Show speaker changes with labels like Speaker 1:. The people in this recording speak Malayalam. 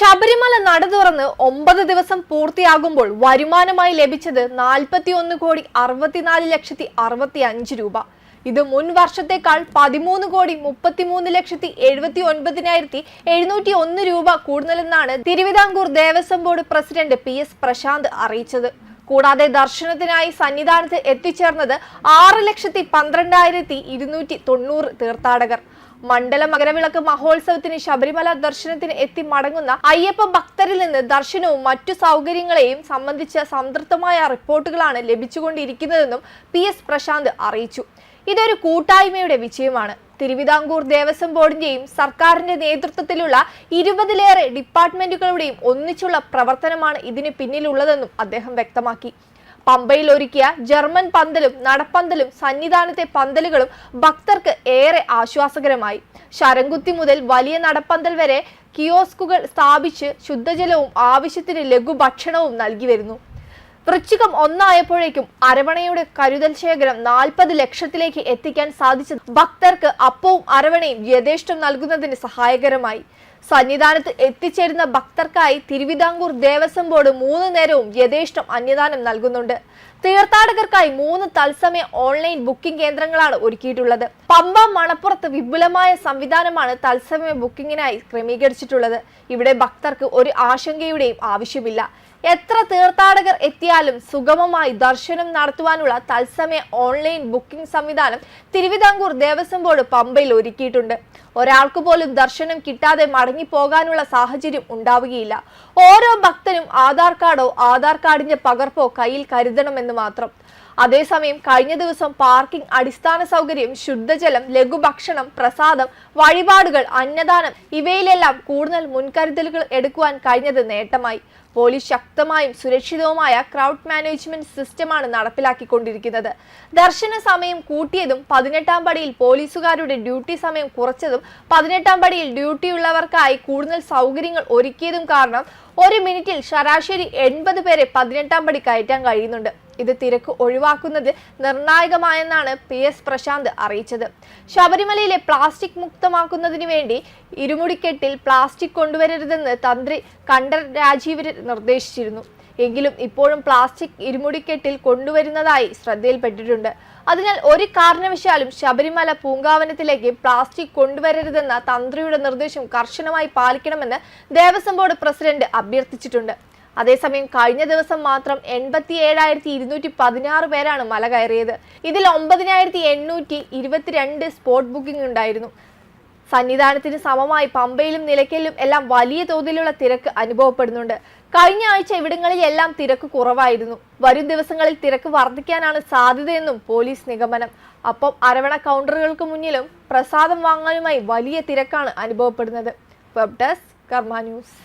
Speaker 1: ശബരിമല നട തുറന്ന് ഒമ്പത് ദിവസം പൂർത്തിയാകുമ്പോൾ വരുമാനമായി ലഭിച്ചത് നാൽപ്പത്തി ഒന്ന് കോടി അറുപത്തിനാല് ലക്ഷത്തി അറുപത്തി അഞ്ച് രൂപ. ഇത് മുൻ വർഷത്തേക്കാൾ പതിമൂന്ന് കോടി മുപ്പത്തിമൂന്ന് ലക്ഷത്തി എഴുപത്തി ഒൻപതിനായിരത്തി എഴുന്നൂറ്റി ഒന്ന് രൂപ കൂടുതലെന്നാണ് Thiruvithamkoor Devaswom board president P S Prasanth അറിയിച്ചത്. കൂടാതെ ദർശനത്തിനായി സന്നിധാനത്ത് എത്തിച്ചേർന്നത് ആറ് ലക്ഷത്തി പന്ത്രണ്ടായിരത്തി ഇരുന്നൂറ്റി തൊണ്ണൂറ് തീർത്ഥാടകർ. മണ്ഡല മകരവിളക്ക് മഹോത്സവത്തിന് ശബരിമല ദർശനത്തിന് എത്തി മടങ്ങുന്ന അയ്യപ്പ ഭക്തരിൽ നിന്ന് ദർശനവും മറ്റു സൗകര്യങ്ങളെയും സംബന്ധിച്ച സംതൃപ്തമായ റിപ്പോർട്ടുകളാണ് ലഭിച്ചുകൊണ്ടിരിക്കുന്നതെന്നും പി എസ് പ്രശാന്ത് അറിയിച്ചു. ഇതൊരു കൂട്ടായ്മയുടെ വിജയമാണ്. തിരുവിതാംകൂർ ദേവസ്വം ബോർഡിന്റെയും സർക്കാരിന്റെ നേതൃത്വത്തിലുള്ള ഇരുപതിലേറെ ഡിപ്പാർട്ട്മെന്റുകളുടെയും ഒന്നിച്ചുള്ള പ്രവർത്തനമാണ് ഇതിന് പിന്നിലുള്ളതെന്നും അദ്ദേഹം വ്യക്തമാക്കി. പമ്പയിൽ ഒരുക്കിയ ജർമ്മൻ പന്തലും നടപ്പന്തലും സന്നിധാനത്തെ പന്തലുകളും ഭക്തർക്ക് ഏറെ ആശ്വാസകരമായി. ശരംകുത്തി മുതൽ വലിയ നടപ്പന്തൽ വരെ കിയോസ്കുകൾ സ്ഥാപിച്ച് ശുദ്ധജലവും ആവശ്യത്തിന് ലഘുഭക്ഷണവും നൽകി വരുന്നു. വൃശ്ചികം ഒന്നായപ്പോഴേക്കും അരവണയുടെ കരുതൽ ശേഖരം നാൽപ്പത് ലക്ഷത്തിലേക്ക് എത്തിക്കാൻ സാധിച്ചത് ഭക്തർക്ക് അപ്പവും അരവണയും യഥേഷ്ടം നൽകുന്നതിന് സഹായകരമായി. സന്നിധാനത്ത് എത്തിച്ചേരുന്ന ഭക്തർക്കായി തിരുവിതാംകൂർ ദേവസ്വം ബോർഡ് മൂന്ന് നേരവും യഥേഷ്ടം അന്നദാനം നൽകുന്നുണ്ട്. തീർത്ഥാടകർക്കായി മൂന്ന് തത്സമയ ഓൺലൈൻ ബുക്കിംഗ് കേന്ദ്രങ്ങളാണ് ഒരുക്കിയിട്ടുള്ളത്. പമ്പ മണപ്പുറത്ത് വിപുലമായ സംവിധാനമാണ് തത്സമയ ബുക്കിംഗിനായി ക്രമീകരിച്ചിട്ടുള്ളത്. ഇവിടെ ഭക്തർക്ക് ഒരു ആശങ്കയുടെയും ആവശ്യമില്ല. എത്ര തീർത്ഥാടകർ എത്തിയാലും സുഗമമായി ദർശനം നടത്തുവാനുള്ള തത്സമയ ഓൺലൈൻ ബുക്കിംഗ് സംവിധാനം തിരുവിതാംകൂർ ദേവസ്വം ബോർഡ് പമ്പയിൽ ഒരുക്കിയിട്ടുണ്ട്. ഒരാൾക്ക് പോലും ദർശനം കിട്ടാതെ മടങ്ങി പോകാനുള്ള സാഹചര്യം ഉണ്ടാവുകയില്ല. ഓരോ ഭക്തനും ആധാർ കാർഡോ ആധാർ കാർഡിന്റെ പകർപ്പോ കയ്യിൽ കരുതണമെന്ന് മാത്രം. അതേസമയം കഴിഞ്ഞ ദിവസം പാർക്കിംഗ് അടിസ്ഥാന സൗകര്യം ശുദ്ധജലം ലഘുഭക്ഷണം പ്രസാദം വഴിപാടുകൾ അന്നദാനം ഇവയിലെല്ലാം കൂടുതൽ മുൻകരുതലുകൾ എടുക്കുവാൻ കഴിഞ്ഞത് നേട്ടമായി. പോലീസ് ശക്തമായും സുരക്ഷിതവുമായ ക്രൗഡ് മാനേജ്മെന്റ് സിസ്റ്റമാണ് നടപ്പിലാക്കിക്കൊണ്ടിരിക്കുന്നത്. ദർശന സമയം കൂട്ടിയതും പതിനെട്ടാം പടിയിൽ പോലീസുകാരുടെ ഡ്യൂട്ടി സമയം കുറച്ചതും പതിനെട്ടാം പടിയിൽ ഡ്യൂട്ടിയുള്ളവർക്കായി കൂടുതൽ സൗകര്യങ്ങൾ ഒരുക്കിയതും കാരണം ഒരു മിനിറ്റിൽ ശരാശരി എൺപത് പേരെ പതിനെട്ടാം പടി കയറ്റാൻ കഴിയുന്നുണ്ട്. ഇത് തിരക്ക് ഒഴിവാക്കുന്നത് നിർണായകമായെന്നാണ് പി എസ് പ്രശാന്ത് അറിയിച്ചത്. ശബരിമലയിലെ പ്ലാസ്റ്റിക് മുക്തമാക്കുന്നതിന് വേണ്ടി ഇരുമുടിക്കെട്ടിൽ പ്ലാസ്റ്റിക് കൊണ്ടുവരരുതെന്ന് തന്ത്രി കണ്ഠർ രാജീവര് നിർദ്ദേശിച്ചിരുന്നു. എങ്കിലും ഇപ്പോഴും പ്ലാസ്റ്റിക് ഇരുമുടിക്കെട്ടിൽ കൊണ്ടുവരുന്നതായി ശ്രദ്ധയിൽപ്പെട്ടിട്ടുണ്ട്. അതിനാൽ ഒരു കാരണവശാലും ശബരിമല പൂങ്കാവനത്തിലേക്ക് പ്ലാസ്റ്റിക് കൊണ്ടുവരരുതെന്ന തന്ത്രിയുടെ നിർദ്ദേശം കർശനമായി പാലിക്കണമെന്ന് ദേവസ്വം ബോർഡ് പ്രസിഡന്റ് അഭ്യർത്ഥിച്ചിട്ടുണ്ട്. അതേസമയം കഴിഞ്ഞ ദിവസം മാത്രം എൺപത്തി ഏഴായിരത്തി ഇരുന്നൂറ്റി പതിനാറ് പേരാണ് മല കയറിയത്. ഇതിൽ ഒമ്പതിനായിരത്തി എണ്ണൂറ്റി ഇരുപത്തിരണ്ട് സ്പോട്ട് ബുക്കിംഗ് ഉണ്ടായിരുന്നു. സന്നിധാനത്തിന് സമമായി പമ്പയിലും നിലയ്ക്കലിലും എല്ലാം വലിയ തോതിലുള്ള തിരക്ക് അനുഭവപ്പെടുന്നുണ്ട്. കഴിഞ്ഞ ആഴ്ച ഇവിടങ്ങളിലെല്ലാം തിരക്ക് കുറവായിരുന്നു. വരും ദിവസങ്ങളിൽ തിരക്ക് വർദ്ധിക്കാനാണ് സാധ്യതയെന്നും പോലീസ് നിഗമനം. അപ്പം അരവണ കൗണ്ടറുകൾക്ക് മുന്നിലും പ്രസാദം വാങ്ങാനുമായി വലിയ തിരക്കാണ് അനുഭവപ്പെടുന്നത്. വെബ് ഡെസ്ക് കർമ്മ ന്യൂസ്